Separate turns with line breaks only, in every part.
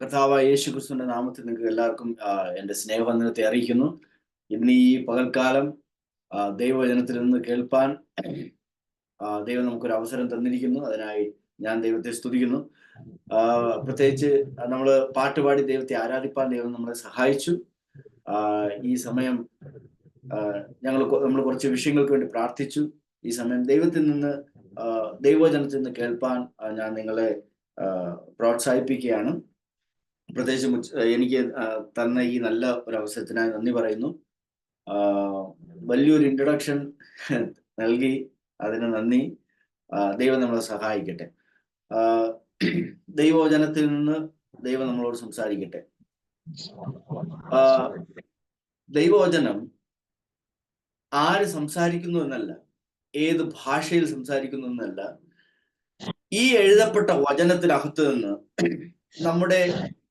കർത്താവ് യേശു ക്രിസ്തുവിന്റെ നാമത്തിൽ നിങ്ങൾക്ക് എല്ലാവർക്കും എന്റെ സ്നേഹം സ്നേഹവന്ദനത്തെ അറിയിക്കുന്നു. ഇന്ന് ഈ പകൽക്കാലം ദൈവവചനത്തിൽ നിന്ന് കേൾപ്പാൻ ദൈവം നമുക്കൊരു അവസരം തന്നിരിക്കുന്നു. അതിനായി ഞാൻ ദൈവത്തെ സ്തുതിക്കുന്നു. പ്രത്യേകിച്ച് നമ്മൾ പാട്ടുപാടി ദൈവത്തെ ആരാധിപ്പാൻ ദൈവം നമ്മളെ സഹായിച്ചു. ഈ സമയം ഞങ്ങൾ നമ്മൾ കുറച്ച് വിഷയങ്ങൾക്ക് വേണ്ടി പ്രാർത്ഥിച്ചു. ഈ സമയം ദൈവത്തിൽ നിന്ന് ദൈവജനത്തിൽ നിന്ന് കേൾപ്പാൻ ഞാൻ നിങ്ങളെ പ്രോത്സാഹിപ്പിക്കുകയാണ്. പ്രത്യേകിച്ച് എനിക്ക് തന്ന ഈ നല്ല ഒരു അവസരത്തിനായി നന്ദി പറയുന്നു. വലിയൊരു ഇൻട്രൊഡക്ഷൻ നൽകി. അതിന് നന്ദി. ദൈവം നമ്മളെ സഹായിക്കട്ടെ. ദൈവവചനത്തിൽ നിന്ന് ദൈവം നമ്മളോട് സംസാരിക്കട്ടെ. ദൈവവചനം ആര് സംസാരിക്കുന്നു എന്നല്ല ഏത് ഭാഷയിൽ സംസാരിക്കുന്നു എന്നല്ല ഈ എഴുതപ്പെട്ട വചനത്തിനകത്ത് നിന്ന് നമ്മുടെ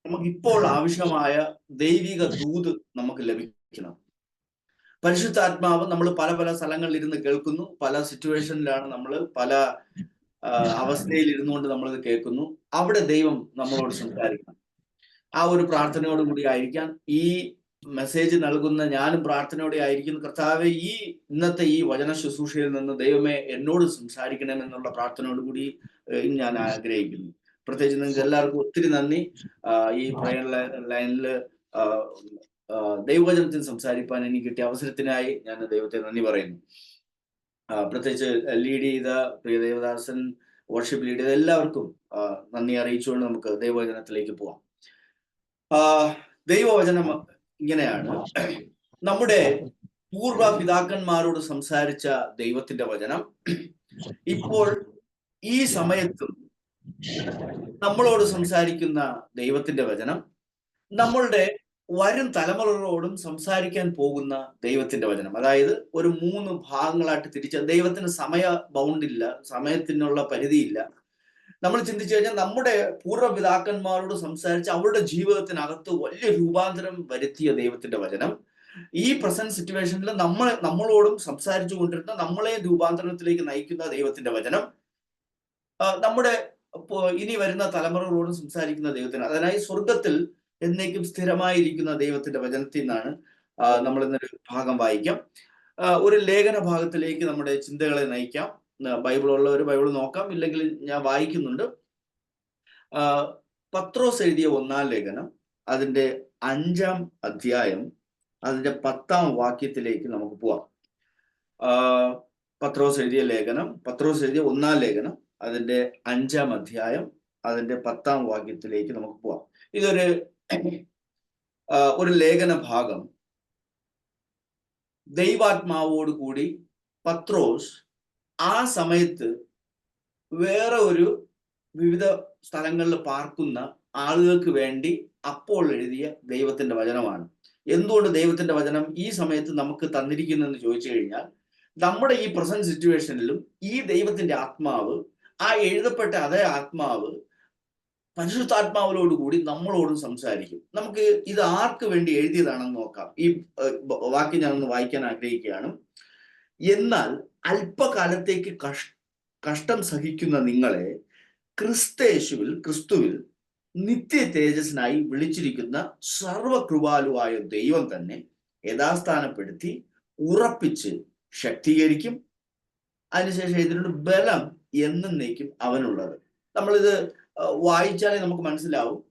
നമുക്ക് ഇപ്പോൾ ആവശ്യമായ ദൈവിക ദൂത് നമുക്ക് ലഭിക്കണം. പരിശുദ്ധാത്മാവ് നമ്മൾ പല പല സ്ഥലങ്ങളിൽ ഇരുന്ന് കേൾക്കുന്നു. പല സിറ്റുവേഷനിലാണ് നമ്മൾ പല അവസ്ഥയിൽ ഇരുന്നുകൊണ്ട് നമ്മളിത് കേൾക്കുന്നു. അവിടെ ദൈവം നമ്മളോട് സംസാരിക്കണം. ആ ഒരു പ്രാർത്ഥനയോടുകൂടി ആയിരിക്കാം. ഈ മെസ്സേജ് നൽകുന്ന ഞാനും പ്രാർത്ഥനയോടെ ആയിരിക്കുന്നു. കർത്താവെ ഈ ഇന്നത്തെ ഈ വചന ശുശ്രൂഷയിൽ നിന്ന് ദൈവമേ എന്നോട് സംസാരിക്കണം എന്നുള്ള പ്രാർത്ഥനയോട് കൂടി ഞാൻ ആഗ്രഹിക്കുന്നു. പ്രത്യേകിച്ച് നിങ്ങൾക്ക് എല്ലാവർക്കും ഒത്തിരി നന്ദി. ഈ പ്രയർ ലൈനിൽ ദൈവവചനത്തിൽ സംസാരിക്കാൻ എനിക്ക് കിട്ടിയ അവസരത്തിനായി ഞാൻ ദൈവത്തെ നന്ദി പറയുന്നു. പ്രത്യേകിച്ച് ലീഡ് ചെയ്ത പ്രിയ ദേവദാസൻ വർഷിപ്പ് ലീഡ് ചെയ്ത എല്ലാവർക്കും നന്ദി അറിയിച്ചുകൊണ്ട് നമുക്ക് ദൈവവചനത്തിലേക്ക് പോവാം. ദൈവവചനം ഇങ്ങനെയാണ് നമ്മുടെ പൂർവ പിതാക്കന്മാരോട് സംസാരിച്ച ദൈവത്തിന്റെ വചനം. ഇപ്പോൾ ഈ സമയത്തും നമ്മളോട് സംസാരിക്കുന്ന ദൈവത്തിന്റെ വചനം നമ്മളുടെ വരും തലമുറകളോടും സംസാരിക്കാൻ പോകുന്ന ദൈവത്തിന്റെ വചനം. അതായത് ഒരു മൂന്ന് ഭാഗങ്ങളായിട്ട് തിരിച്ച ദൈവത്തിന് സമയ ബൗണ്ടില്ല സമയത്തിനുള്ള പരിധിയില്ല. നമ്മൾ ചിന്തിച്ചു കഴിഞ്ഞാൽ നമ്മുടെ പൂർവപിതാക്കന്മാരോട് സംസാരിച്ച് അവരുടെ ജീവിതത്തിനകത്ത് വലിയ രൂപാന്തരം വരുത്തിയ ദൈവത്തിന്റെ വചനം. ഈ പ്രസന്റ് സിറ്റുവേഷനിൽ നമ്മൾ നമ്മളോടും സംസാരിച്ചു കൊണ്ടിരുന്ന നമ്മളെ രൂപാന്തരത്തിലേക്ക് നയിക്കുന്ന ദൈവത്തിന്റെ വചനം. നമ്മുടെ ഇനി വരുന്ന തലമുറകളോടും സംസാരിക്കുന്ന ദൈവത്തിന് അതിനായി സ്വർഗത്തിൽ എന്നേക്കും സ്ഥിരമായിരിക്കുന്ന ദൈവത്തിന്റെ വചനത്തിൽ നിന്നാണ് നമ്മൾ ഇന്നൊരു ഭാഗം വായിക്കാം. ഒരു ലേഖന ഭാഗത്തിലേക്ക് നമ്മുടെ ചിന്തകളെ നയിക്കാം. ബൈബിൾ ഉള്ളവർ ബൈബിൾ നോക്കാം. ഇല്ലെങ്കിൽ ഞാൻ വായിക്കുന്നുണ്ട്. പത്രോസ് എഴുതിയ ഒന്നാം ലേഖനം അതിന്റെ അഞ്ചാം അധ്യായം അതിന്റെ പത്താം വാക്യത്തിലേക്ക് നമുക്ക് പോവാം. പത്രോസ് എഴുതിയ ലേഖനം പത്രോസ് എഴുതിയ ഒന്നാം ലേഖനം അതിന്റെ അഞ്ചാം അധ്യായം അതിന്റെ പത്താം വാക്യത്തിലേക്ക് നമുക്ക് പോവാം. ഇതൊരു ഒരു ലേഖന ഭാഗം. ദൈവാത്മാവോട് കൂടി പത്രോസ് ആ സമയത്ത് വേറെ ഒരു വിവിധ സ്ഥലങ്ങളിൽ പാർക്കുന്ന ആളുകൾക്ക് വേണ്ടി അപ്പോൾ എഴുതിയ ദൈവത്തിന്റെ വചനമാണ്. എന്തുകൊണ്ട് ദൈവത്തിന്റെ വചനം ഈ സമയത്ത് നമുക്ക് തന്നിരിക്കുന്നെന്ന് ചോദിച്ചു കഴിഞ്ഞാൽ നമ്മുടെ ഈ പ്രസന്റ് സിറ്റുവേഷനിലും ഈ ദൈവത്തിന്റെ ആത്മാവ് ആ എഴുതപ്പെട്ട അതേ ആത്മാവ് പരിശുദ്ധാത്മാവിനോട് കൂടി നമ്മളോടും സംസാരിക്കും. നമുക്ക് ഇത് ആർക്ക് വേണ്ടി എഴുതിയതാണെന്ന് നോക്കാം. ഈ വാക്ക് ഞാനൊന്ന് വായിക്കാൻ ആഗ്രഹിക്കുകയാണ്. എന്നാൽ അല്പകാലത്തേക്ക് കഷ് കഷ്ടം സഹിക്കുന്ന നിങ്ങളെ ക്രിസ്തേശുവിൽ ക്രിസ്തുവിൽ നിത്യ തേജസ്സിനായി വിളിച്ചിരിക്കുന്ന സർവകൃപാലുവായ ദൈവം തന്നെ യഥാസ്ഥാനപ്പെടുത്തി ഉറപ്പിച്ച് ശക്തീകരിക്കും. അതിനുശേഷം ഇതിനോട് ബലം എന്നേക്കും അവനുള്ളത്. നമ്മളിത് വായിച്ചാലേ നമുക്ക് മനസ്സിലാവും.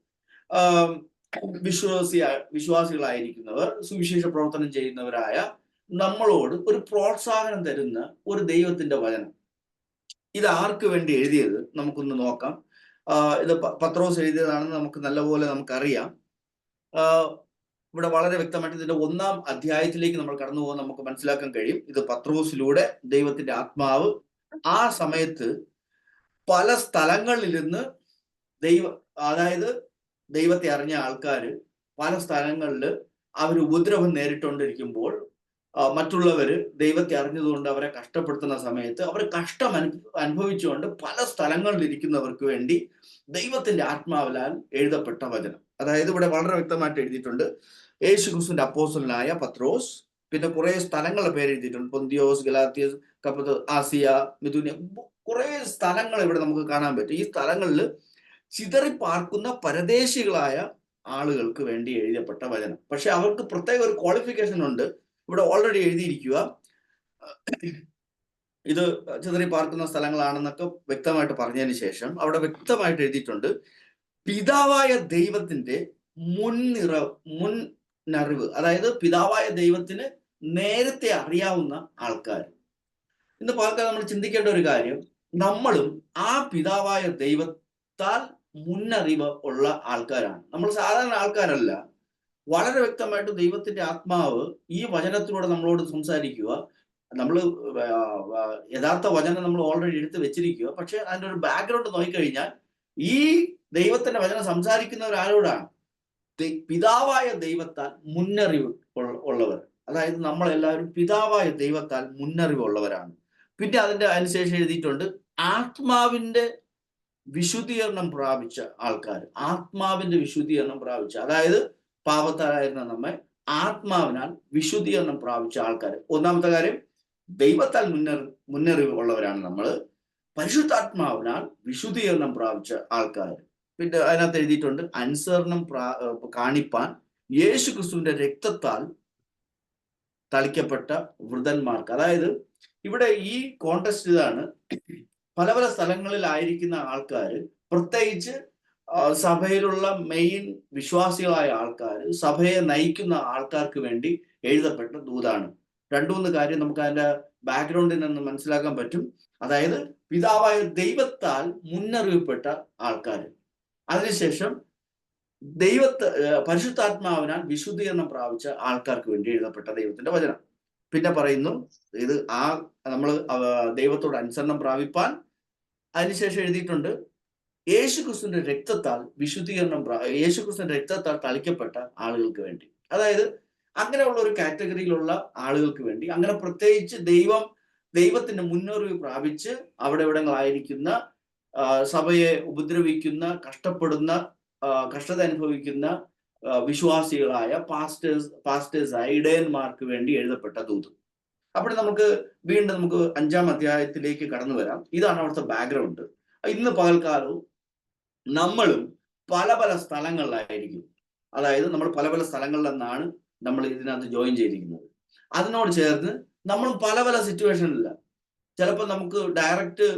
വിശ്വാസിയ വിശ്വാസികളായിരിക്കുന്നവർ സുവിശേഷ പ്രവർത്തനം ചെയ്യുന്നവരായ നമ്മളോട് ഒരു പ്രോത്സാഹനം തരുന്ന ഒരു ദൈവത്തിന്റെ വചനം. ഇത് ആർക്ക് വേണ്ടി എഴുതിയത് നമുക്കൊന്ന് നോക്കാം. ഇത് പത്രോസ് എഴുതിയതാണെന്ന് നമുക്ക് നല്ലപോലെ നമുക്കറിയാം. ഇവിടെ വളരെ വ്യക്തമായിട്ട് ഇതിന്റെ ഒന്നാം അധ്യായത്തിലേക്ക് നമ്മൾ കടന്നു പോകാൻ നമുക്ക് മനസ്സിലാക്കാൻ കഴിയും. ഇത് പത്രോസിലൂടെ ദൈവത്തിന്റെ ആത്മാവ് ആ സമയത്ത് പല സ്ഥലങ്ങളിലിരുന്ന് ദൈവ അതായത് ദൈവത്തെ അറിഞ്ഞ ആൾക്കാർ പല സ്ഥലങ്ങളിൽ അവർ ഉപദ്രവം നേരിട്ടുകൊണ്ടിരിക്കുമ്പോൾ ആ, മറ്റുള്ളവര് ദൈവത്തെ അറിഞ്ഞതുകൊണ്ട് അവരെ കഷ്ടപ്പെടുത്തുന്ന സമയത്ത് അവർ കഷ്ടം അനു അനുഭവിച്ചുകൊണ്ട് പല സ്ഥലങ്ങളിൽ ഇരിക്കുന്നവർക്ക് വേണ്ടി ദൈവത്തിന്റെ ആത്മാവിലാൽ എഴുതപ്പെട്ട വചനം. അതായത് ഇവിടെ വളരെ വ്യക്തമായിട്ട് എഴുതിയിട്ടുണ്ട്. യേശു ക്രിസ്തുവിന്റെ അപ്പോസലായ പത്രോസ് പിന്നെ കുറെ സ്ഥലങ്ങളുടെ പേര് എഴുതിയിട്ടുണ്ട്. പൊന്തിയോസ് ഗലാത്തിയസ് കപ്പത്ത് ആസിയ മിഥുനിയ കുറെ സ്ഥലങ്ങൾ ഇവിടെ നമുക്ക് കാണാൻ പറ്റും. ഈ സ്ഥലങ്ങളിൽ ചിതറി പാർക്കുന്ന പരദേശികളായ ആളുകൾക്ക് വേണ്ടി എഴുതപ്പെട്ട വചനം. പക്ഷെ അവർക്ക് പ്രത്യേക ഒരു ക്വാളിഫിക്കേഷൻ ഉണ്ട്. ഇവിടെ ഓൾറെഡി എഴുതിയിരിക്കുക. ഇത് ചിതറി പാർക്കുന്ന സ്ഥലങ്ങളാണെന്നൊക്കെ വ്യക്തമായിട്ട് പറഞ്ഞതിന് ശേഷം അവിടെ വ്യക്തമായിട്ട് എഴുതിയിട്ടുണ്ട്. പിതാവായ ദൈവത്തിന്റെ മുൻനിറ മുൻനറിവ് അതായത് പിതാവായ ദൈവത്തിന് നേരത്തെ അറിയാവുന്ന ആൾക്കാർ. ഇന്ന് പാർക്കാൻ നമ്മൾ ചിന്തിക്കേണ്ട ഒരു കാര്യം നമ്മളും ആ പിതാവായ ദൈവത്താൽ മുന്നറിവ് ഉള്ള ആൾക്കാരാണ്. നമ്മൾ സാധാരണ ആൾക്കാരല്ല. വളരെ വ്യക്തമായിട്ട് ദൈവത്തിന്റെ ആത്മാവ് ഈ വചനത്തിലൂടെ നമ്മളോട് സംസാരിക്കുക. നമ്മൾ യഥാർത്ഥ വചനം നമ്മൾ ഓൾറെഡി എടുത്ത് വെച്ചിരിക്കുക. പക്ഷെ അതിന്റെ ഒരു ബാക്ക്ഗ്രൗണ്ട് നോക്കിക്കഴിഞ്ഞാൽ ഈ ദൈവത്തിന്റെ വചനം സംസാരിക്കുന്ന ഒരാളോടാണ് പിതാവായ ദൈവത്താൽ മുന്നറിവ് ഉള്ളവർ. അതായത് നമ്മളെല്ലാവരും പിതാവായ ദൈവത്താൽ മുന്നറിവുള്ളവരാണ് പിന്നെ അതിന്റെ അതിനുശേഷം എഴുതിയിട്ടുണ്ട് ആത്മാവിന്റെ വിശുദ്ധീകരണം പ്രാപിച്ച ആൾക്കാർ ആത്മാവിന്റെ വിശുദ്ധീകരണം പ്രാപിച്ച അതായത് പാപത്താലായിരുന്ന നമ്മെ ആത്മാവിനാൽ വിശുദ്ധീകരണം പ്രാപിച്ച ആൾക്കാർ ഒന്നാമത്തെ കാര്യം ദൈവത്താൽ മുന്നറി മുന്നറിവ് ഉള്ളവരാണ് നമ്മൾ പരിശുദ്ധാത്മാവിനാൽ വിശുദ്ധീകരണം പ്രാപിച്ച ആൾക്കാർ പിന്നെ അതിനകത്ത് എഴുതിയിട്ടുണ്ട് അനുസരണം കാണിപ്പാൻ യേശു ക്രിസ്തുവിന്റെ രക്തത്താൽ തളിക്കപ്പെട്ട വൃതന്മാർക്ക്. അതായത് ഇവിടെ ഈ കോണ്ടസ്റ്റ് ഇതാണ്. പല പല സ്ഥലങ്ങളിലായിരിക്കുന്ന ആൾക്കാർ പ്രത്യേകിച്ച് സഭയിലുള്ള മെയിൻ വിശ്വാസികളായ ആൾക്കാർ സഭയെ നയിക്കുന്ന ആൾക്കാർക്ക് വേണ്ടി എഴുതപ്പെട്ട ദൂതാണ്. രണ്ടു മൂന്ന് കാര്യം നമുക്ക് അതിന്റെ ബാക്ക്ഗ്രൗണ്ടിൽ നിന്ന് മനസ്സിലാക്കാൻ പറ്റും. അതായത് പിതാവായ ദൈവത്താൽ മുന്നറിയപ്പെട്ട ആൾക്കാർ അതിനുശേഷം ദൈവത്തെ പരിശുദ്ധാത്മാവിനാൽ വിശുദ്ധീകരണം പ്രാപിച്ച ആൾക്കാർക്ക് വേണ്ടി എഴുതപ്പെട്ട ദൈവത്തിന്റെ വചനം. പിന്നെ പറയുന്നു ഇത് ആ നമ്മൾ ദൈവത്തോട് അനുസരണം പ്രാപിപ്പാൻ അതിനുശേഷം എഴുതിയിട്ടുണ്ട് യേശു ക്രിസ്തുവിന്റെ രക്തത്താൽ വിശുദ്ധീകരണം യേശുക്രിസ്തുവിന്റെ രക്തത്താൽ തളിക്കപ്പെട്ട ആളുകൾക്ക് വേണ്ടി. അതായത് അങ്ങനെയുള്ള ഒരു കാറ്റഗറിയിലുള്ള ആളുകൾക്ക് വേണ്ടി. അങ്ങനെ പ്രത്യേകിച്ച് ദൈവം ദൈവത്തിന്റെ മുന്നറിവ് പ്രാപിച്ച് അവിടെ ഇവിടങ്ങളായിരിക്കുന്ന സഭയെ ഉപദ്രവിക്കുന്ന കഷ്ടപ്പെടുന്ന കഷ്ടത അനുഭവിക്കുന്ന വിശ്വാസികളായ പാസ്റ്റേഴ്സ് പാസ്റ്റേഴ്സായ ഇടയന്മാർക്ക് വേണ്ടി എഴുതപ്പെട്ട ദൂത്. അപ്പോൾ നമുക്ക് വീണ്ടും നമുക്ക് അഞ്ചാം അധ്യായത്തിലേക്ക് കടന്നു വരാം. ഇതാണ് അവിടുത്തെ ബാക്ക്ഗ്രൗണ്ട് ഇന്ന് പകൽക്കാലവും നമ്മളും പല പല സ്ഥലങ്ങളിലായിരിക്കും. അതായത് നമ്മൾ പല പല സ്ഥലങ്ങളിൽ നിന്നാണ് നമ്മൾ ഇതിനകത്ത് ജോയിൻ ചെയ്തിരിക്കുന്നത്. അതിനോട് ചേർന്ന് നമ്മൾ പല പല സിറ്റുവേഷനില്ല ചിലപ്പോൾ നമുക്ക് ഡയറക്റ്റ്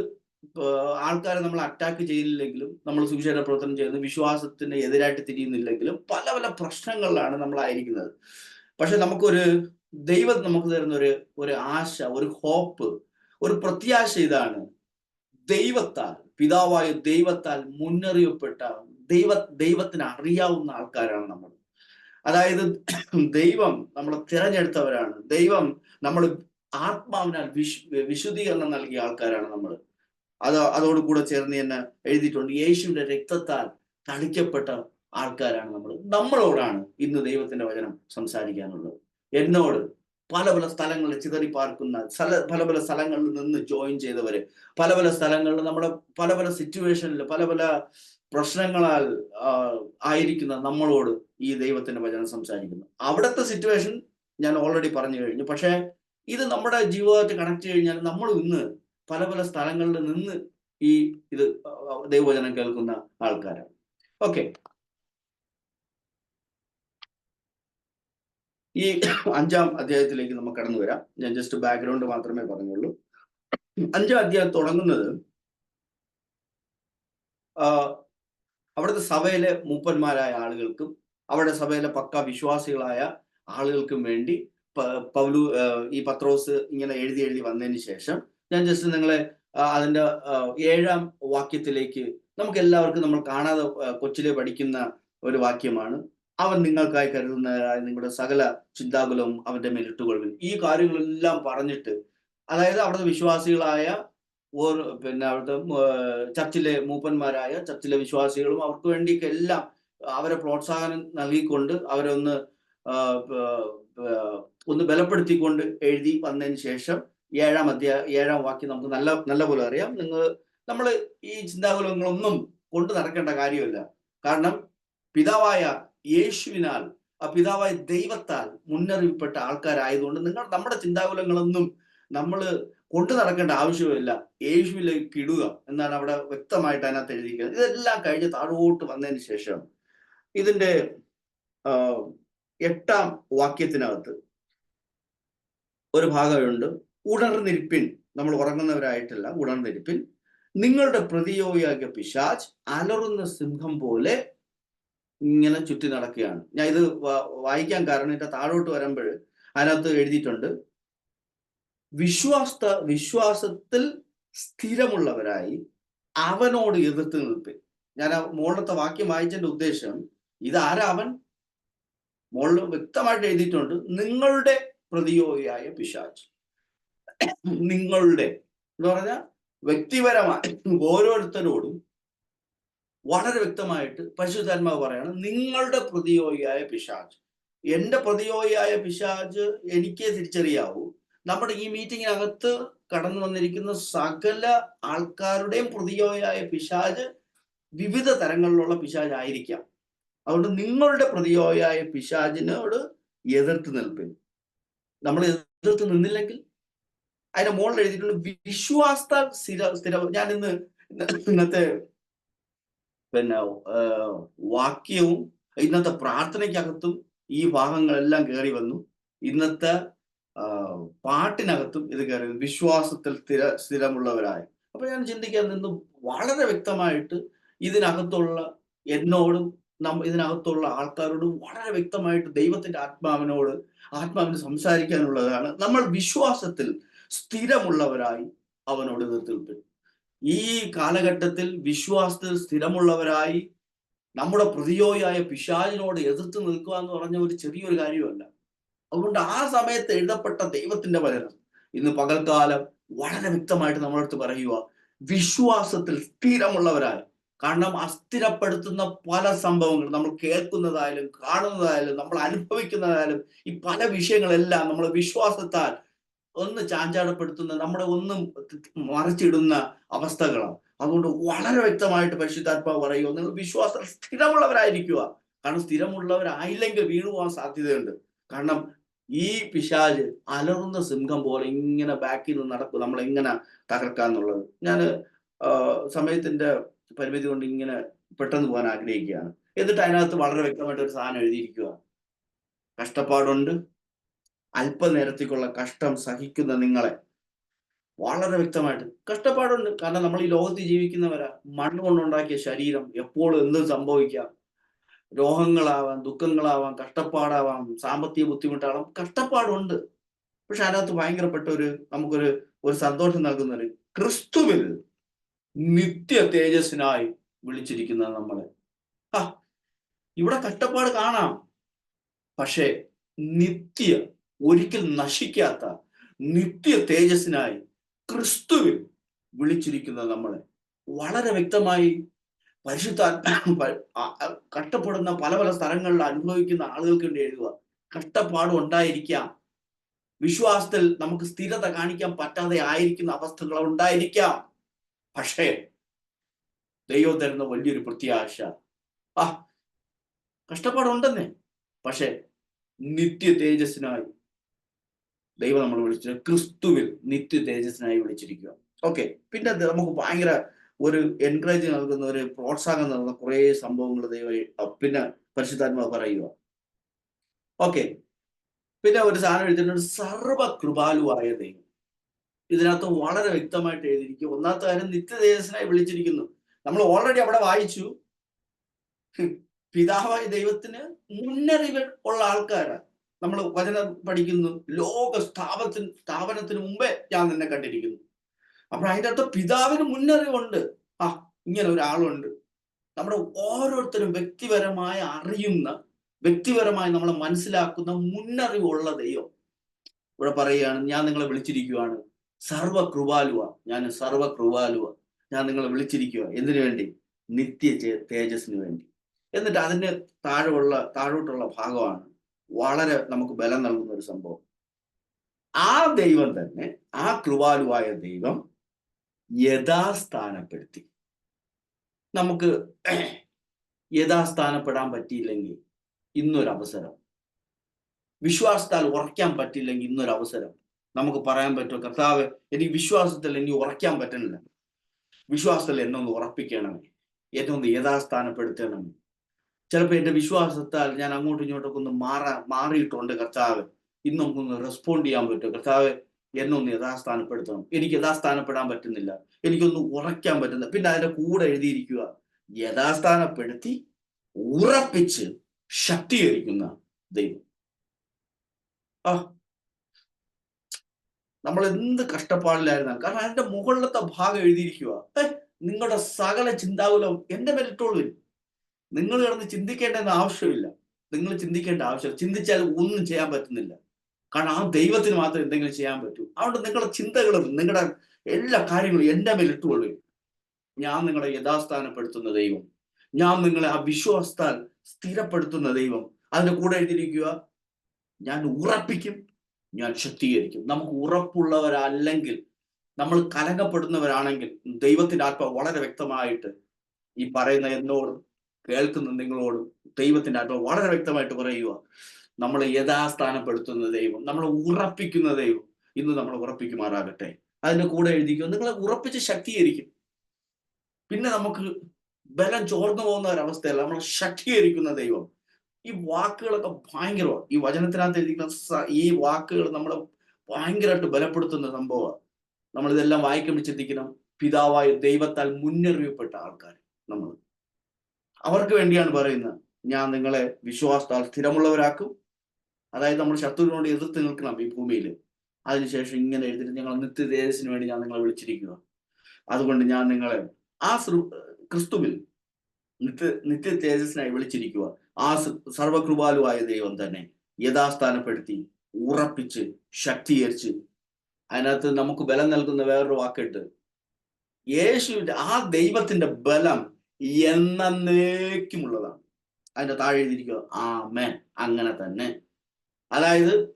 ആൾക്കാരെ നമ്മൾ അറ്റാക്ക് ചെയ്യുന്നില്ലെങ്കിലും നമ്മൾ സുവിശേഷ പ്രവർത്തനം ചെയ്യുന്ന വിശ്വാസത്തിന് എതിരായിട്ട് തിരിയുന്നില്ലെങ്കിലും പല പല പ്രശ്നങ്ങളിലാണ് നമ്മളായിരിക്കുന്നത്. പക്ഷെ നമുക്കൊരു ദൈവം നമുക്ക് തരുന്ന ഒരു ഒരു ആശ ഒരു ഹോപ്പ് ഒരു പ്രത്യാശ ഇതാണ് ദൈവത്താൽ. പിതാവായ ദൈവത്താൽ മുന്നറിയപ്പെട്ട ദൈവ ദൈവത്തിന് അറിയാവുന്ന ആൾക്കാരാണ് നമ്മൾ. അതായത് ദൈവം നമ്മൾ തിരഞ്ഞെടുത്തവരാണ്. ദൈവം നമ്മൾ ആത്മാവിനാൽ വിശ് വിശുദ്ധീകരണം നൽകിയ ആൾക്കാരാണ് നമ്മൾ. അത് അതോടുകൂടെ ചേർന്ന് തന്നെ എഴുതിയിട്ടുണ്ട് യേശുവിന്റെ രക്തത്താൽ തളിക്കപ്പെട്ട ആൾക്കാരാണ് നമ്മൾ. നമ്മളോടാണ് ഇന്ന് ദൈവത്തിന്റെ വചനം സംസാരിക്കാനുള്ളത്. എന്നോട് പല പല സ്ഥലങ്ങളിൽ ചിതറി പാർക്കുന്ന സ്ഥല പല പല സ്ഥലങ്ങളിൽ നിന്ന് ജോയിൻ ചെയ്തവര് പല പല സ്ഥലങ്ങളിൽ നമ്മുടെ പല പല സിറ്റുവേഷനിൽ പല പല പ്രശ്നങ്ങളാൽ ആയിരിക്കുന്ന നമ്മളോട് ഈ ദൈവത്തിന്റെ വചനം സംസാരിക്കുന്നു. അവിടുത്തെ സിറ്റുവേഷൻ ഞാൻ ഓൾറെഡി പറഞ്ഞു കഴിഞ്ഞു. പക്ഷേ ഇത് നമ്മുടെ ജീവിതമായിട്ട് കണക്ട് കഴിഞ്ഞാൽ നമ്മൾ ഇന്ന് പല പല സ്ഥലങ്ങളിൽ നിന്ന് ഈ ഇത് ദൈവവചനം കേൾക്കുന്ന ആൾക്കാരാണ്. ഓക്കെ ഈ അഞ്ചാം അധ്യായത്തിലേക്ക് നമുക്ക് കടന്നു വരാം. ഞാൻ ജസ്റ്റ് ബാക്ക്ഗ്രൗണ്ട് മാത്രമേ പറഞ്ഞുള്ളൂ. അഞ്ചാം അധ്യായം തുടങ്ങുന്നത് അവിടുത്തെ സഭയിലെ മൂപ്പന്മാരായ ആളുകൾക്കും അവിടെ സഭയിലെ പക്ക വിശ്വാസികളായ ആളുകൾക്കും വേണ്ടി പൗലു ഈ പത്രോസ് ഇങ്ങനെ എഴുതി എഴുതി വന്നതിന് ശേഷം ഞാൻ ജസ്റ്റ് നിങ്ങളെ അതിന്റെ ഏഴാം വാക്യത്തിലേക്ക് നമുക്ക് എല്ലാവർക്കും നമ്മൾ കാണാതെ കൊച്ചിലെ പഠിക്കുന്ന ഒരു വാക്യമാണ്. അവൻ നിങ്ങൾക്കായി കരുതുന്നതായ നിങ്ങളുടെ സകല ചിന്താകുലവും അവന്റെ മേൽ ഇട്ടുകൊള്ളു ഈ കാര്യങ്ങളെല്ലാം പറഞ്ഞിട്ട് അതായത് അവിടുത്തെ വിശ്വാസികളായ ഓർ പിന്നെ അവിടുത്തെ ചർച്ചിലെ മൂപ്പന്മാരായ ചർച്ചിലെ വിശ്വാസികളും അവർക്ക് വേണ്ടിയൊക്കെ എല്ലാം അവരെ പ്രോത്സാഹനം നൽകിക്കൊണ്ട് അവരെ ഒന്ന് ഒന്ന് ബലപ്പെടുത്തിക്കൊണ്ട് എഴുതി വന്നതിന് ശേഷം ഏഴാം അധ്യായ ഏഴാം വാക്യം നമുക്ക് നല്ല നല്ല പോലെ അറിയാം. നിങ്ങൾ നമ്മൾ ഈ ചിന്താകുലങ്ങളൊന്നും കൊണ്ടു നടക്കേണ്ട കാര്യമില്ല. കാരണം പിതാവായ യേശുവിനാൽ ആ പിതാവായ ദൈവത്താൽ മുന്നറിയിപ്പെട്ട ആൾക്കാരായതുകൊണ്ട് നിങ്ങൾ നമ്മുടെ ചിന്താകുലങ്ങളൊന്നും നമ്മൾ കൊണ്ടു നടക്കേണ്ട ആവശ്യമില്ല. യേശുവിലേക്ക് ഇടുക എന്നാണ് അവിടെ വ്യക്തമായിട്ട് അതിനകത്ത് എഴുതിയിരിക്കുന്നത്. ഇതെല്ലാം കഴിഞ്ഞ് താഴോട്ട് വന്നതിന് ശേഷം ഇതിന്റെ എട്ടാം വാക്യത്തിനകത്ത് ഒരു ഭാഗമുണ്ട്. ഉണർന്നിരിപ്പിൻ നമ്മൾ ഉറങ്ങുന്നവരായിട്ടല്ല ഉണർന്നിരിപ്പിൻ. നിങ്ങളുടെ പ്രതിയോഗിയാക്കിയ പിശാജ് അലറുന്ന സിംഹം പോലെ ഇങ്ങനെ ചുറ്റി നടക്കുകയാണ്. ഞാൻ ഇത് വായിക്കാൻ കാരണം ഇതിന്റെ താഴോട്ട് വരുമ്പോൾ അതിനകത്ത് എഴുതിയിട്ടുണ്ട് വിശ്വാസ വിശ്വാസത്തിൽ സ്ഥിരമുള്ളവരായി അവനോട് എതിർത്ത് നിൽപ്പിൻ. ഞാൻ ആ വാക്യം വായിച്ചതിന്റെ ഉദ്ദേശം ഇതാരാ അവൻ? വ്യക്തമായിട്ട് എഴുതിയിട്ടുണ്ട് നിങ്ങളുടെ പ്രതിയോഗിയായ പിശാച്ച് നിങ്ങളുടെ എന്ന് പറഞ്ഞാൽ വ്യക്തിപരമായി ഓരോരുത്തരോടും വളരെ വ്യക്തമായിട്ട് പരിശുദ്ധാത്മാവ് പറയാണ് നിങ്ങളുടെ പ്രതിയോഗിയായ പിശാജ് എന്റെ പ്രതിയോഗിയായ പിശാജ് എനിക്ക് തിരിച്ചറിയാവൂ. നമ്മുടെ ഈ മീറ്റിങ്ങിനകത്ത് കടന്നു വന്നിരിക്കുന്ന സകല ആൾക്കാരുടെയും പ്രതിയോഗിയായ പിശാജ് വിവിധ തരങ്ങളിലുള്ള പിശാജ് ആയിരിക്കാം അതുകൊണ്ട് നിങ്ങളുടെ പ്രതിയോഗിയായ പിശാജിനോട് എതിർത്ത് നിൽപ്പിൻ. നമ്മൾ എതിർത്ത് നിന്നില്ലെങ്കിൽ അതിന്റെ മുകളിൽ എഴുതിയിട്ടുള്ള വിശ്വാസ സ്ഥിര സ്ഥിര ഞാൻ ഇന്ന് ഇന്നത്തെ പിന്നെ വാക്യവും ഇന്നത്തെ പ്രാർത്ഥനയ്ക്കകത്തും ഈ ഭാഗങ്ങളെല്ലാം കയറി വന്നു. ഇന്നത്തെ പാട്ടിനകത്തും ഇത് കയറി വിശ്വാസത്തിൽ സ്ഥിര സ്ഥിരമുള്ളവരായി. അപ്പൊ ഞാൻ ചിന്തിക്കാൻ നിന്ന് വളരെ വ്യക്തമായിട്ട് ഇതിനകത്തുള്ള എന്നോടും നമ്മ ഇതിനകത്തുള്ള ആൾക്കാരോടും വളരെ വ്യക്തമായിട്ട് ദൈവത്തിന്റെ ആത്മാവിനോട് ആത്മാവിന് സംസാരിക്കാനുള്ളതാണ്. നമ്മൾ വിശ്വാസത്തിൽ സ്ഥിരമുള്ളവരായി അവനോട് എതിർത്തിൽപ്പിൻ ഈ കാലഘട്ടത്തിൽ വിശ്വാസത്തിൽ സ്ഥിരമുള്ളവരായി നമ്മുടെ പ്രതിയോഗിയായ പിശാചിനോട് എതിർത്ത് നിൽക്കുക എന്ന് പറഞ്ഞ ഒരു ചെറിയൊരു കാര്യമല്ല. അതുകൊണ്ട് ആ സമയത്ത് എഴുതപ്പെട്ട ദൈവത്തിന്റെ വചനം ഇന്ന് പകൽക്കാലം വളരെ വ്യക്തമായിട്ട് നമ്മളടുത്ത് പറയുക വിശ്വാസത്തിൽ സ്ഥിരമുള്ളവരായി. കാരണം അസ്ഥിരപ്പെടുത്തുന്ന പല സംഭവങ്ങൾ നമ്മൾ കേൾക്കുന്നതായാലും കാണുന്നതായാലും നമ്മൾ അനുഭവിക്കുന്നതായാലും ഈ പല വിഷയങ്ങളെല്ലാം നമ്മൾ വിശ്വാസത്താൽ ഒന്ന് ചാഞ്ചാടപ്പെടുത്തുന്ന നമ്മുടെ ഒന്നും മറച്ചിടുന്ന അവസ്ഥകളാണ്. അതുകൊണ്ട് വളരെ വ്യക്തമായിട്ട് പരിശുദ്ധാത്മാവ് പറയുക നിങ്ങൾ വിശ്വാസത്തിൽ സ്ഥിരമുള്ളവരായിരിക്കുക. കാരണം സ്ഥിരമുള്ളവരായില്ലെങ്കിൽ വീണുപോകാൻ സാധ്യതയുണ്ട്. കാരണം ഈ പിശാജ് അലറുന്ന സിംഹം പോലെ ഇങ്ങനെ ബാക്കിൽ നിന്ന് നടക്കും നമ്മൾ എങ്ങനെ തകർക്കാന്നുള്ളത് ഞാൻ സമയത്തിന്റെ പരിമിതി കൊണ്ട് ഇങ്ങനെ പെട്ടെന്ന് പോകാൻ ആഗ്രഹിക്കുകയാണ്. എന്നിട്ട് അതിനകത്ത് വളരെ വ്യക്തമായിട്ട് ഒരു സാധനം എഴുതിയിരിക്കുക കഷ്ടപ്പാടുണ്ട് അല്പനേരത്തേക്കുള്ള കഷ്ടം സഹിക്കുന്ന നിങ്ങളെ. വളരെ വ്യക്തമായിട്ട്. കഷ്ടപ്പാടുണ്ട്. കാരണം നമ്മൾ ഈ ലോകത്ത് ജീവിക്കുന്നവരാ. മണ്ണ് കൊണ്ടുണ്ടാക്കിയ ശരീരം എപ്പോഴും എന്തും സംഭവിക്കാം? രോഗങ്ങളാവാം ദുഃഖങ്ങളാവാം കഷ്ടപ്പാടാവാം സാമ്പത്തിക ബുദ്ധിമുട്ടാവാം. കഷ്ടപ്പാടുണ്ട്. പക്ഷെ അതിനകത്ത് ഭയങ്കരപ്പെട്ട ഒരു നമുക്കൊരു ഒരു സന്തോഷം നൽകുന്ന ഒരു ക്രിസ്തുവിൽ നിത്യ തേജസ്സിനായി വിളിച്ചിരിക്കുന്ന നമ്മളെ. ആ ഇവിടെ കഷ്ടപ്പാട് കാണാം. പക്ഷെ നിത്യ ഒരിക്കൽ നശിക്കാത്ത നിത്യ തേജസ്സിനായി ക്രിസ്തുവിൽ വിളിച്ചിരിക്കുന്ന നമ്മളെ. വളരെ വ്യക്തമായി പരിശുദ്ധാത്മ കഷ്ടപ്പെടുന്ന പല പല സ്ഥലങ്ങളിൽ അനുഭവിക്കുന്ന ആളുകൾക്ക് വേണ്ടി എഴുതുക. കഷ്ടപ്പാടും ഉണ്ടായിരിക്കാം. വിശ്വാസത്തിൽ നമുക്ക് സ്ഥിരത കാണിക്കാൻ പറ്റാതെ ആയിരിക്കുന്ന അവസ്ഥകൾ ഉണ്ടായിരിക്കാം. പക്ഷേ ദൈവം തരുന്ന വലിയൊരു പ്രത്യാശ. ആ കഷ്ടപ്പാടുണ്ടെന്നേ. പക്ഷെ നിത്യ തേജസ്സിനായി ദൈവം നമ്മൾ വിളിച്ചത് ക്രിസ്തുവിൽ നിത്യ തേജസ്സിനായി വിളിച്ചിരിക്കുക. ഓക്കെ പിന്നെ നമുക്ക് ഭയങ്കര ഒരു എൻകറേജ് നൽകുന്ന ഒരു പ്രോത്സാഹനം നൽകുന്ന കുറേ സംഭവങ്ങൾ ദൈവം പിന്നെ പരിശുദ്ധാത്മാവ് പറയുക ഓക്കെ പിന്നെ ഒരു സാധനം എഴുതിയിട്ടുണ്ട് സർവകൃപാലുവായ ദൈവം. ഇതിനകത്ത് വളരെ വ്യക്തമായിട്ട് എഴുതിയിരിക്കും ഒന്നാമത്തെ കാര്യം നിത്യ തേജസ്സിനായി വിളിച്ചിരിക്കുന്നു. നമ്മൾ ഓൾറെഡി അവിടെ വായിച്ചു. പിതാവായ ദൈവത്തിന് മുന്നറിവ് ഉള്ള ആൾക്കാരാണ് നമ്മൾ വചനം പഠിക്കുന്നു. ലോക സ്ഥാപനത്തിന് സ്ഥാപനത്തിന് മുമ്പേ ഞാൻ നിന്നെ കണ്ടിരിക്കുന്നു. അപ്പോൾ അതിന്റെ അകത്ത് പിതാവിന് മുന്നറിവുണ്ട്. ആ ഇങ്ങനെ ഒരാളുണ്ട്. നമ്മുടെ ഓരോരുത്തരും വ്യക്തിപരമായി അറിയുന്ന വ്യക്തിപരമായി നമ്മളെ മനസ്സിലാക്കുന്ന മുന്നറിവുള്ള ദൈവം. ഇവിടെ പറയുകയാണ് ഞാൻ നിങ്ങളെ വിളിച്ചിരിക്കുകയാണ് സർവ കൃപാലുവ ഞാൻ സർവ കൃപാലുവ ഞാൻ നിങ്ങളെ വിളിച്ചിരിക്കുക എന്തിനു വേണ്ടി? നിത്യ തേജസ്സിന് വേണ്ടി. എന്നിട്ട് അതിന് താഴെയുള്ള താഴോട്ടുള്ള ഭാഗമാണ് വളരെ നമുക്ക് ബലം നൽകുന്ന ഒരു സംഭവം. ആ ദൈവം തന്നെ ആ കൃപാലുവായ ദൈവം യഥാസ്ഥാനപ്പെടുത്തി. നമുക്ക് യഥാസ്ഥാനപ്പെടാൻ പറ്റിയില്ലെങ്കിൽ ഇന്നൊരവസരം. വിശ്വാസത്താൽ ഉറയ്ക്കാൻ പറ്റില്ലെങ്കിൽ ഇന്നൊരവസരം. നമുക്ക് പറയാൻ പറ്റും കർത്താവ് എനിക്ക് വിശ്വാസത്തിൽ ഇനി ഉറയ്ക്കാൻ പറ്റണില്ല. വിശ്വാസത്തിൽ എന്നൊന്ന് ഉറപ്പിക്കണമേ. എന്നൊന്ന് യഥാസ്ഥാനപ്പെടുത്തണമേ. ചിലപ്പോൾ എന്റെ വിശ്വാസത്താൽ ഞാൻ അങ്ങോട്ടും ഇങ്ങോട്ടൊക്കെ ഒന്ന് മാറാ മാറിയിട്ടുണ്ട് കർത്താവ്. ഇന്ന് റെസ്പോണ്ട് ചെയ്യാൻ പറ്റും. കർത്താവ് എന്നൊന്ന് യഥാസ്ഥാനപ്പെടുത്തണം. എനിക്ക് യഥാസ്ഥാനപ്പെടാൻ പറ്റുന്നില്ല. എനിക്കൊന്ന് ഉറയ്ക്കാൻ പറ്റുന്നില്ല. പിന്നെ അതിന്റെ കൂടെ എഴുതിയിരിക്കുക. യഥാസ്ഥാനപ്പെടുത്തി ഉറപ്പിച്ച് ശക്തീകരിക്കുന്ന ദൈവം. ആ. നമ്മൾ എന്ത് കഷ്ടപ്പാടിലായിരുന്നാൽ കാരണം അതിന്റെ മുകളിലത്തെ ഭാഗം എഴുതിയിരിക്കുക. നിങ്ങളുടെ സകല ചിന്താകുലം എന്റെ മേലിട്ടോളൂ നിങ്ങൾ കിടന്ന് ചിന്തിക്കേണ്ടെന്ന് ആവശ്യമില്ല. നിങ്ങൾ ചിന്തിക്കേണ്ട ആവശ്യം ചിന്തിച്ചാൽ ഒന്നും ചെയ്യാൻ പറ്റുന്നില്ല. കാരണം ആ ദൈവത്തിന് മാത്രം എന്തെങ്കിലും ചെയ്യാൻ പറ്റൂ. അതുകൊണ്ട് നിങ്ങളുടെ ചിന്തകളും നിങ്ങളുടെ എല്ലാ കാര്യങ്ങളും എന്റെ മേൽ ഇട്ടുകൊള്ളു ഞാൻ നിങ്ങളെ യഥാസ്ഥാനപ്പെടുത്തുന്ന ദൈവം. ഞാൻ നിങ്ങളെ ആ വിശ്വാസത്താൽ സ്ഥിരപ്പെടുത്തുന്ന ദൈവം. അതിന്റെ കൂടെ എഴുതിയിരിക്കുക ഞാൻ ഉറപ്പിക്കും ഞാൻ ശക്തീകരിക്കും. നമുക്ക് ഉറപ്പുള്ളവരല്ലെങ്കിൽ നമ്മൾ കലങ്കപ്പെടുന്നവരാണെങ്കിൽ ദൈവത്തിന്റെ ആത്മ വളരെ വ്യക്തമായിട്ട് ഈ പറയുന്ന എന്നോടും കേൾക്കുന്ന നിങ്ങളോടും ദൈവത്തിന്റെ ആത്മാവ് വളരെ വ്യക്തമായിട്ട് പറയുക. നമ്മൾ യഥാസ്ഥാനപ്പെടുത്തുന്ന ദൈവം നമ്മൾ ഉറപ്പിക്കുന്ന ദൈവം ഇന്ന് നമ്മൾ ഉറപ്പിക്കുമാറാകട്ടെ. അതിന്റെ കൂടെ എഴുതിക്കും നിങ്ങളെ ഉറപ്പിച്ച് ശക്തീകരിക്കും. പിന്നെ നമുക്ക് ബലം ചോർന്നു പോകുന്ന ഒരവസ്ഥയല്ല നമ്മൾ ശക്തീകരിക്കുന്ന ദൈവം. ഈ വാക്കുകളൊക്കെ ഭയങ്കരമാണ്. ഈ വചനത്തിനകത്ത് എഴുതിക്കുന്ന ഈ വാക്കുകൾ നമ്മളെ ഭയങ്കരമായിട്ട് ബലപ്പെടുത്തുന്ന സംഭവമാണ്. നമ്മളിതെല്ലാം വായിക്കുമ്പോൾ ചിന്തിക്കണം പിതാവായ ദൈവത്താൽ മുന്നറിയപ്പെട്ട ആൾക്കാർ നമ്മൾ അവർക്ക് വേണ്ടിയാണ് പറയുന്നത്. ഞാൻ നിങ്ങളെ വിശ്വാസത്താൽ സ്ഥിരമുള്ളവരാക്കും. അതായത് നമ്മൾ ശത്രുവിനോട് എതിർത്ത് നിൽക്കണം ഈ ഭൂമിയിൽ. അതിനുശേഷം ഇങ്ങനെ എഴുതിട്ട് ഞങ്ങൾ നിത്യതേജസ്സിന് വേണ്ടി ഞാൻ നിങ്ങളെ വിളിച്ചിരിക്കുക. അതുകൊണ്ട് ഞാൻ നിങ്ങളെ ആ ക്രിസ്തുവിൽ നിത്യ നിത്യ തേജസ്സിനായി വിളിച്ചിരിക്കുക. ആ സർവകൃപാലുവായ ദൈവം തന്നെ യഥാസ്ഥാനപ്പെടുത്തി ഉറപ്പിച്ച് ശക്തീകരിച്ച് അതിനകത്ത് നമുക്ക് ബലം നൽകുന്ന വേറൊരു വാക്കിട്ട് യേശുവിന്റെ ആ ദൈവത്തിന്റെ ബലം എന്നേക്കുമുള്ളതാണ് അതിന്റെ താഴെ എഴുതിയിരിക്കുക ആ മേൻ അങ്ങനെ തന്നെ. അതായത്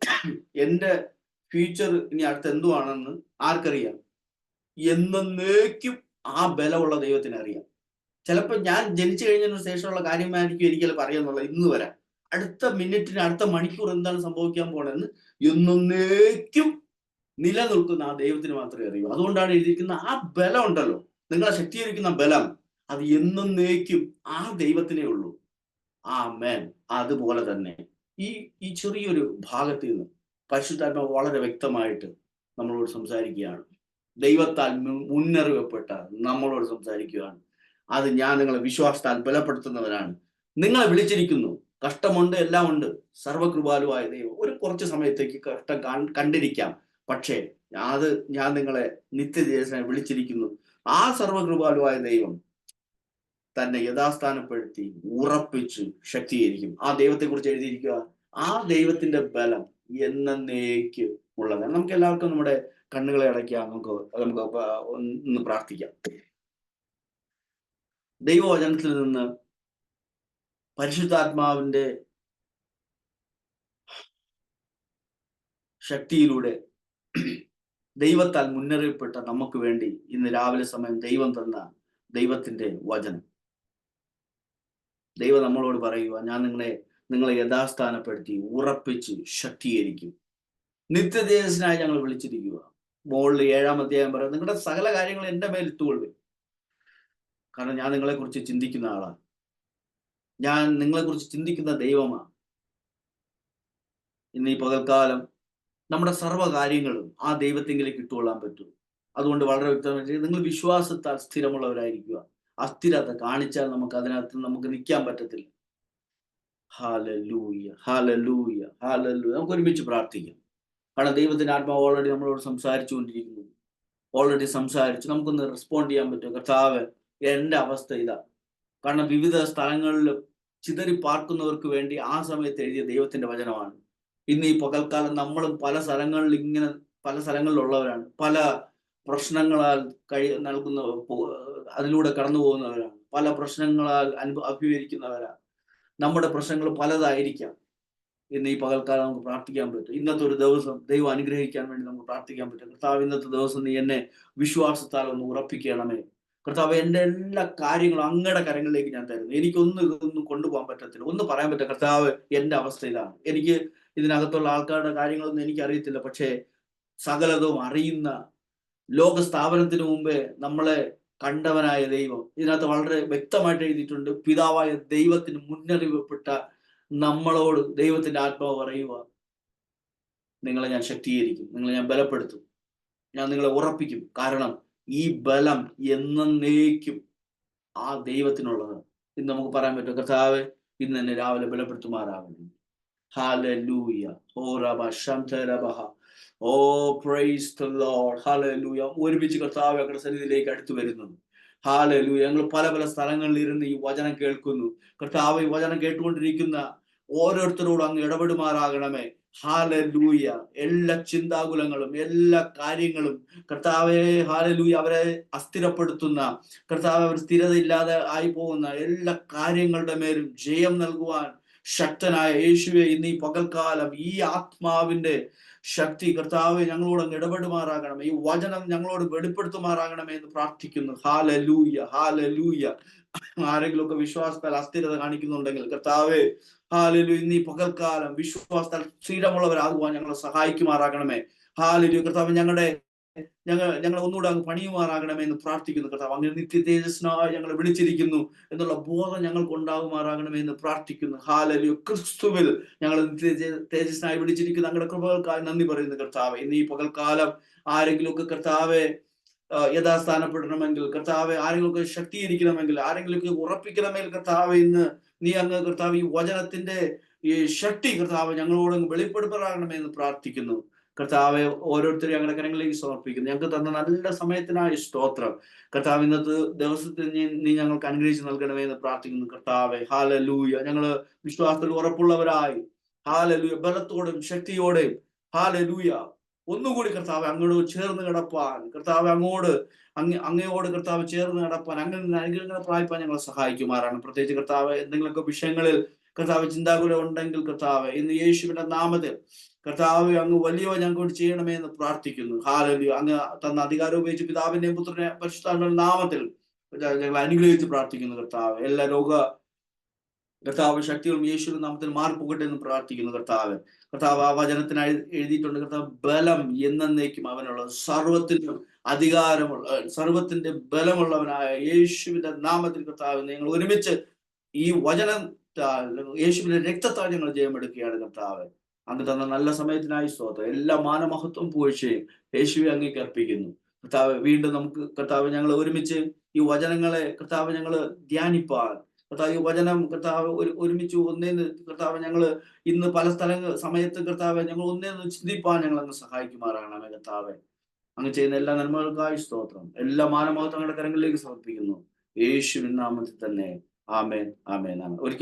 എന്റെ ഫ്യൂച്ചർ ഇനി അടുത്ത് എന്തുവാണെന്ന് ആർക്കറിയാം? എന്നേക്കും ആ ബലമുള്ള ദൈവത്തിന് അറിയാം. ചിലപ്പോൾ ഞാൻ ജനിച്ചു കഴിഞ്ഞതിന് ശേഷമുള്ള കാര്യമായിരിക്കും എനിക്കത് പറയാന്നുള്ളത് ഇന്ന് വരാം. അടുത്ത മിനിറ്റിന് അടുത്ത മണിക്കൂർ എന്താണ് സംഭവിക്കാൻ പോണെന്ന് എന്നേക്കും നിലനിൽക്കുന്ന ആ ദൈവത്തിന് മാത്രമേ അറിയൂ. അതുകൊണ്ടാണ് എഴുതിയിരിക്കുന്ന ആ ബലം ഉണ്ടല്ലോ നിങ്ങളെ ശക്തീകരിക്കുന്ന ബലം. അത് എന്നും നയിക്കും ആ ദൈവത്തിനേ ഉള്ളൂ. ആ മേൻ അതുപോലെ തന്നെ ഈ ഈ ചെറിയൊരു ഭാഗത്ത് നിന്ന് പരിശുദ്ധാത്മ വളരെ വ്യക്തമായിട്ട് നമ്മളോട് സംസാരിക്കുകയാണ്. ദൈവത്താൽ മുന്നറിവപ്പെട്ട നമ്മളോട് സംസാരിക്കുകയാണ്. അത് ഞാൻ നിങ്ങളെ വിശ്വാസത്താൽ ബലപ്പെടുത്തുന്നവരാണ് നിങ്ങളെ വിളിച്ചിരിക്കുന്നു. കഷ്ടമുണ്ട് എല്ലാം ഉണ്ട്. സർവകൃപാലുവായ ദൈവം. ഒരു കുറച്ച് സമയത്തേക്ക് കഷ്ടം കണ്ടിരിക്കാം. പക്ഷേ അത് ഞാൻ നിങ്ങളെ നിത്യദേശനെ വിളിച്ചിരിക്കുന്നു. ആ സർവകൃപാലുവായ ദൈവം തന്നെ യഥാസ്ഥാനപ്പെടുത്തി ഉറപ്പിച്ച് ശക്തീകരിക്കും. ആ ദൈവത്തെ കുറിച്ച് എഴുതിയിരിക്കുക ആ ദൈവത്തിന്റെ ബലം എന്നേക്ക് ഉള്ളതാണ്. നമുക്ക് എല്ലാവർക്കും നമ്മുടെ കണ്ണുകളെ അടയ്ക്കാം. നമുക്ക് നമുക്ക് ഒന്ന് പ്രാർത്ഥിക്കാം. ദൈവവചനത്തിൽ നിന്ന് പരിശുദ്ധാത്മാവിന്റെ ശക്തിയിലൂടെ ദൈവത്താൽ മുന്നറിയപ്പെട്ട നമുക്ക് വേണ്ടി ഇന്ന് രാവിലെ സമയം ദൈവം തന്ന ദൈവത്തിന്റെ വചനം. ദൈവം നമ്മളോട് പറയുക ഞാൻ നിങ്ങളെ നിങ്ങളെ യഥാസ്ഥാനപ്പെടുത്തി ഉറപ്പിച്ച് ശക്തീകരിക്കും. നിത്യദേശനായി ഞങ്ങൾ വിളിച്ചിരിക്കുക മോളിൽ ഏഴാം അധ്യായം പറയാം നിങ്ങളുടെ സകല കാര്യങ്ങൾ എന്റെ മേൽ ഇട്ടുകൊള്ളു കാരണം ഞാൻ നിങ്ങളെ കുറിച്ച് ചിന്തിക്കുന്ന ആളാണ്. ഞാൻ നിങ്ങളെ കുറിച്ച് ചിന്തിക്കുന്ന ദൈവമാണ് ഇന്ന് ഈ പകൽക്കാലം നമ്മുടെ സർവകാര്യങ്ങളും ആ ദൈവത്തെങ്കിലേക്ക് ഇട്ടുകൊള്ളാൻ പറ്റും. അതുകൊണ്ട് വളരെ വ്യക്തമായി നിങ്ങൾ വിശ്വാസത്താൽ സ്ഥിരമുള്ളവരായിരിക്കുക അസ്ഥിരത കാണിച്ചാൽ നമുക്ക് അതിനകത്ത് നമുക്ക് നിൽക്കാൻ പറ്റത്തില്ല. ഹാലലൂയ ഹാലലൂയ ഹാലലൂയ നമുക്ക് ഒരുമിച്ച് പ്രാർത്ഥിക്കാം. കാരണം ദൈവത്തിന്റെ ആത്മാവ് ഓൾറെഡി നമ്മളോട് സംസാരിച്ചുകൊണ്ടിരിക്കുന്നു. ഓൾറെഡി സംസാരിച്ചു. നമുക്കൊന്ന് റെസ്പോണ്ട് ചെയ്യാൻ പറ്റും കർത്താവ് എന്റെ അവസ്ഥ ഇതാ. കാരണം വിവിധ സ്ഥലങ്ങളിൽ ചിതറി പാർക്കുന്നവർക്ക് വേണ്ടി ആ സമയത്ത് എഴുതിയ ദൈവത്തിന്റെ വചനമാണ്. ഇന്ന് ഈ പകൽക്കാലം നമ്മളും പല സ്ഥലങ്ങളിൽ ഇങ്ങനെ പല സ്ഥലങ്ങളിലുള്ളവരാണ്. പല പ്രശ്നങ്ങളാൽ കഴി നൽകുന്ന അതിലൂടെ കടന്നു പോകുന്നവരാണ്. പല പ്രശ്നങ്ങളാൽ അനുഭ അഭിമുഖീകരിക്കുന്നവരാണ്. നമ്മുടെ പ്രശ്നങ്ങൾ പലതായിരിക്കാം. ഇന്ന് ഈ പകൽക്കാലം നമുക്ക് പ്രാർത്ഥിക്കാൻ പറ്റും. ഇന്നത്തെ ഒരു ദിവസം ദൈവം അനുഗ്രഹിക്കാൻ വേണ്ടി നമുക്ക് പ്രാർത്ഥിക്കാൻ പറ്റും. കർത്താവ് ഇന്നത്തെ ദിവസം നീ എന്നെ വിശ്വാസത്താൽ ഒന്ന് ഉറപ്പിക്കണമേ. കർത്താവ് എന്റെ എല്ലാ കാര്യങ്ങളും അങ്ങയുടെ കരങ്ങളിലേക്ക് ഞാൻ തരുന്നു. എനിക്കൊന്നും ഇതൊന്നും കൊണ്ടുപോകാൻ പറ്റത്തില്ല. ഒന്ന് പറയാൻ പറ്റില്ല കർത്താവ് എന്റെ അവസ്ഥയിലാണ്. എനിക്ക് ഇതിനകത്തുള്ള ആൾക്കാരുടെ കാര്യങ്ങളൊന്നും എനിക്ക് അറിയത്തില്ല പക്ഷേ സകലതും അറിയുന്ന ലോക സ്ഥാപനത്തിന് മുമ്പേ നമ്മളെ കണ്ടവനായ ദൈവം. ഇതിനകത്ത് വളരെ വ്യക്തമായിട്ട് എഴുതിയിട്ടുണ്ട് പിതാവായ ദൈവത്തിന് മുന്നറിവപ്പെട്ട നമ്മളോട് ദൈവത്തിന്റെ ആത്മാവ് പറയുക നിങ്ങളെ ഞാൻ ശക്തീകരിക്കും നിങ്ങളെ ഞാൻ ബലപ്പെടുത്തും ഞാൻ നിങ്ങളെ ഉറപ്പിക്കും. കാരണം ഈ ബലം എന്നേക്കും ആ ദൈവത്തിനുള്ളത് ഇന്ന് നമുക്ക് പറയാൻ പറ്റും കർത്താവ് ഇന്ന് തന്നെ രാവിലെ ബലപ്പെടുത്തുമാറാകുന്നു ഹാലൂയ ഓ റബ ശംതരബഹ oh praise the lord hallelujah ഒരുമിച്ച് കർത്താവ് ഞങ്ങളുടെ സന്നിധിയിലേക്ക് അടുത്തു വരുന്നു. ഹാലലൂയ ഞങ്ങൾ പല പല സ്ഥലങ്ങളിൽ ഇരുന്ന് ഈ വചനം കേൾക്കുന്നു. കർത്താവ് ഈ വചനം കേട്ടുകൊണ്ടിരിക്കുന്ന ഓരോരുത്തരോടും അങ്ങ് ഇടപെടുമാറാകണമേ. ഹാലലൂയ എല്ലാ ചിന്താകുലങ്ങളും എല്ലാ കാര്യങ്ങളും കർത്താവെ ഹാലലൂയ അവരെ അസ്ഥിരപ്പെടുത്തുന്ന കർത്താവ് അവർ സ്ഥിരതയില്ലാതെ ആയി പോകുന്ന എല്ലാ കാര്യങ്ങളുടെ മേലും ജയം നൽകുവാൻ ശക്തനായ യേശുവെ ഇന്ന് ഈ പകൽക്കാലം ഈ ആത്മാവിന്റെ ശക്തി കർത്താവ് ഞങ്ങളോട് അങ്ങ് ഇടപെടുമാറാകണം. ഈ വചനം ഞങ്ങളോട് വെളിപ്പെടുത്തുമാറാകണമേ എന്ന് പ്രാർത്ഥിക്കുന്നു. ഹാല ലൂയ ഹാല ലൂയ ആരെങ്കിലുമൊക്കെ വിശ്വാസത്താൽ അസ്ഥിരത കാണിക്കുന്നുണ്ടെങ്കിൽ കർത്താവേ ഹാലലു ഇന്ന് പകൽക്കാലം വിശ്വാസത്താൽ സ്ഥിരമുള്ളവരാകുവാൻ ഞങ്ങളെ സഹായിക്കുമാറാകണമേ. ഹാലലു കർത്താവ് ഞങ്ങളുടെ ഞങ്ങൾ ഞങ്ങൾ ഒന്നുകൂടെ അങ്ങ് പണിയുമാറാകണമേ എന്ന് പ്രാർത്ഥിക്കുന്നു കർത്താവ്. അങ്ങനെ നിത്യ തേജസ്നായി ഞങ്ങൾ വിളിച്ചിരിക്കുന്നു എന്നുള്ള ബോധം ഞങ്ങൾക്ക് ഉണ്ടാകുമാറാകണമേ എന്ന് പ്രാർത്ഥിക്കുന്നു. ഹാലലു ക്രിസ്തുവിൽ ഞങ്ങൾ നിത്യ തേജസ്നായി വിളിച്ചിരിക്കുന്നു. ഞങ്ങളുടെ കൃപകൾക്കായി നന്ദി പറയുന്നു കർത്താവ്. ഇന്ന് ഈ പകൽക്കാലം ആരെങ്കിലുമൊക്കെ കർത്താവെ യഥാസ്ഥാനപ്പെടണമെങ്കിൽ കർത്താവെ ആരെങ്കിലുമൊക്കെ ശക്തീകരിക്കണമെങ്കിൽ ആരെങ്കിലുമൊക്കെ ഉറപ്പിക്കണമെങ്കിൽ കർത്താവ് ഇന്ന് നീ അങ്ങ് കർത്താവ് ഈ വചനത്തിന്റെ ഈ ശക്തി കർത്താവ് ഞങ്ങളോട് എന്ന് പ്രാർത്ഥിക്കുന്നു. കർത്താവെ ഓരോരുത്തരും ഞങ്ങളുടെ കരങ്ങളിലേക്ക് സമർപ്പിക്കുന്നു. ഞങ്ങൾക്ക് തന്ന നല്ല സമയത്തിനായി സ്തോത്രം. കർത്താവ് ഇന്നത്തെ ദിവസത്തിൽ നീ ഞങ്ങൾക്ക് അനുഗ്രഹിച്ച് നൽകണമേ എന്ന് പ്രാർത്ഥിക്കുന്നു കർത്താവെ. ഹാല ലൂയ ഞങ്ങൾ വിശ്വാസത്തിൽ ഉറപ്പുള്ളവരായി. ഹാല ലൂയ ബലത്തോടും ശക്തിയോടെയും ഹാല ലൂയ ഒന്നുകൂടി കർത്താവ് അങ്ങോട്ട് ചേർന്ന് കിടപ്പാൻ. കർത്താവ് അങ്ങോട് അങ്ങ് അങ്ങയോട് കർത്താവ് ചേർന്ന് കിടപ്പാൻ. അങ്ങനെ അനുഗ്രഹങ്ങളെ പ്രായപ്പാൻ ഞങ്ങളെ സഹായിക്കുമാറാണ്. പ്രത്യേകിച്ച് കർത്താവ് എന്തെങ്കിലുമൊക്കെ വിഷയങ്ങളിൽ കർത്താവ് ചിന്താകുലം ഉണ്ടെങ്കിൽ കർത്താവ് ഇന്ന് യേശുവിന്റെ നാമത്തിൽ കർത്താവ് അങ്ങ് വലിയവ ഞങ്ങൾക്ക് ചെയ്യണമേ എന്ന് പ്രാർത്ഥിക്കുന്നു. ഹാലലി അങ്ങ് തന്ന അധികാരം ഉപയോഗിച്ച് പിതാവിന്റെയും പുത്രനെ പരിശുദ്ധാന്റെ നാമത്തിൽ ഞങ്ങൾ അനുഗ്രഹിച്ച് പ്രാർത്ഥിക്കുന്നു കർത്താവ്. എല്ലാ രോഗ കർത്താവ് ശക്തികളും യേശുവിന്റെ നാമത്തിൽ മാറിപ്പോകട്ടെ എന്ന് പ്രാർത്ഥിക്കുന്നു കർത്താവ്. കർത്താവ് ആ വചനത്തിനായി എഴുതിയിട്ടുണ്ട് കർത്താവ് ബലം എന്നേക്കും അവനുള്ള സർവത്തിന്റെ അധികാരമുള്ള സർവത്തിന്റെ ബലമുള്ളവനായ യേശുവിന്റെ നാമത്തിൽ കർത്താവ് നിങ്ങൾ ഒരുമിച്ച് ഈ വചനം യേശുവിന്റെ രക്തത്താൽ ഞങ്ങൾ ജയമെടുക്കുകയാണ് കർത്താവ്. അങ്ങ് തന്ന നല്ല സമയത്തിനായി സ്തോത്രം. എല്ലാ മാനമഹത്വം പൂഴ്ചയും യേശുവെ അങ്ങേക്ക് അർപ്പിക്കുന്നു. കർത്താവ് വീണ്ടും നമുക്ക് കർത്താവ് ഞങ്ങൾ ഒരുമിച്ച് ഈ വചനങ്ങളെ കർത്താവ് ഞങ്ങൾ ധ്യാനിപ്പാൻ. കർത്താവ് ഈ വചനം കർത്താവ് ഒരു ഒരുമിച്ച് ഒന്നേന്ന് കർത്താവ് ഞങ്ങൾ ഇന്ന് പല സ്ഥലങ്ങൾ സമയത്ത് കർത്താവ് ഞങ്ങൾ ഒന്നേന്ന് ചിന്തിപ്പാൻ ഞങ്ങൾ അങ്ങ് സഹായിക്കുമാറാകണമേ കർത്താവെ. അങ്ങ് ചെയ്യുന്ന എല്ലാ നന്മകൾക്കായി സ്തോത്രം. എല്ലാ മാനമഹത്വങ്ങളുടെ കരങ്ങളിലേക്ക് സമർപ്പിക്കുന്നു. യേശുവിൻ നാമത്തിൽ തന്നെ. ആമേൻ ആമേൻ ആമേൻ. ഒരിക്കൽ